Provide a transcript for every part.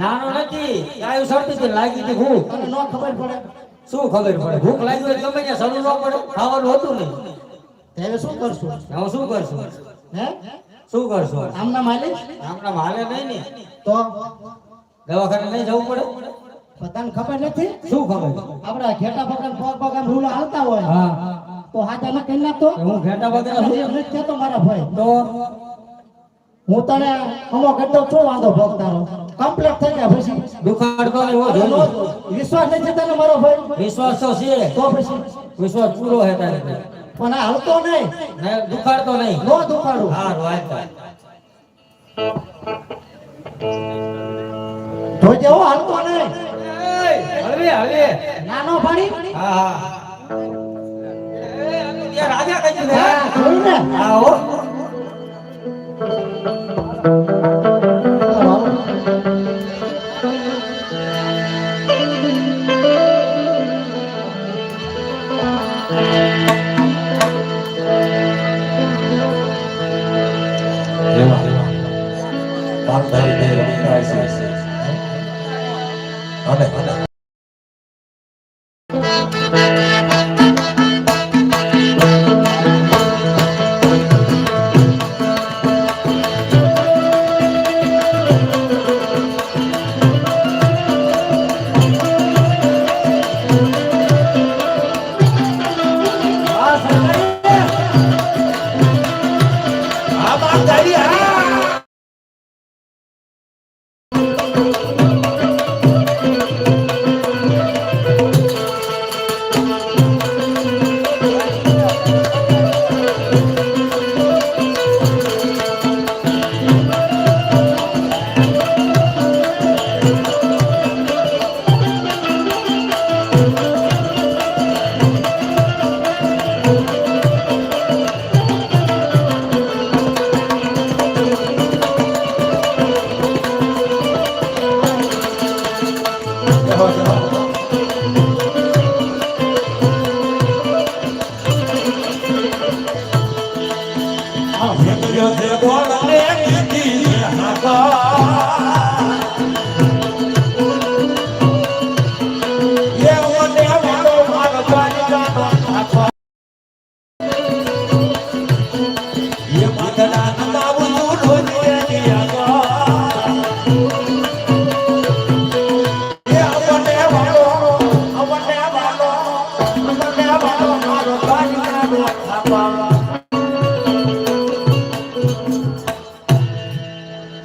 નાનો નથી ગાયું સરતી હતી લાગી હતી ભૂખ. તને નો ખબર પડે? શું ખબર પડે? ભૂખ લાગી હોય ગમે ત્યાં શરૂ ન પડે ખાવાનું હતું નહીં. ત્યારે શું કરશું? હવે શું કરશું? હે? શું કરશું? આમના માલે આમના માલે નહીં ને. તો? દવાખાને નહીં જવું પડે. પતાને ખબર નથી? શું ખબર? આપડા ઘેટા પકડ પગ પગ આમ રૂલા હાલતા હોય. હા. તો હાથે ન કરી નાખતો? હું ઘેટા પગ નથી કહેતો મારા ભાઈ. તો? હું તને અમો કરતો છો વાંધો ભોગ તારો? કમ્પ્લીટ થઈ ગયા પછી? દુખાડતો નહીં એવો તને વિશ્વાસ નથી તને મારો ભાઈ? વિશ્વાસ તો છે. તો પછી? વિશ્વાસ પૂરો હે તારે પણ આ હલતો નહીં. ને દુખાડતો નહીં. નો દુખાડું. હા વાંચતા જોજે હો હલતો નહીં. હળવે હળવે. નાનો પાડી હા હા. રાજા કહી દીધું હા હે? જોયું ને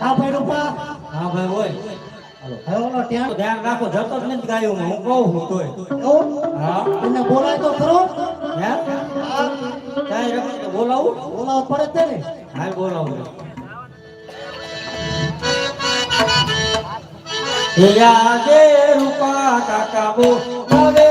આ ભાઈ રૂપા. હા ભાઈ હોય હવે ઓલો ત્યાં ધ્યાન રાખો જતો જ નથી ગાયું હું કહું છું તોય. હા. એને બોલાય તો ખરો. હે? કાંઈ રમે બોલાવું? પડે તે ને. હાલ બોલાવું. યાદે રૂપા કાકા બો. હવે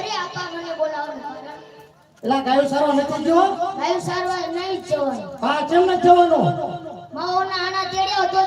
અરે આપા મને બોલાવો એલા ગાયો સારો નથી જો ગાયો સારવાર નહીં જવાય. હા કેમ નથી જવાનું? માઓના આના તેડ્યો તો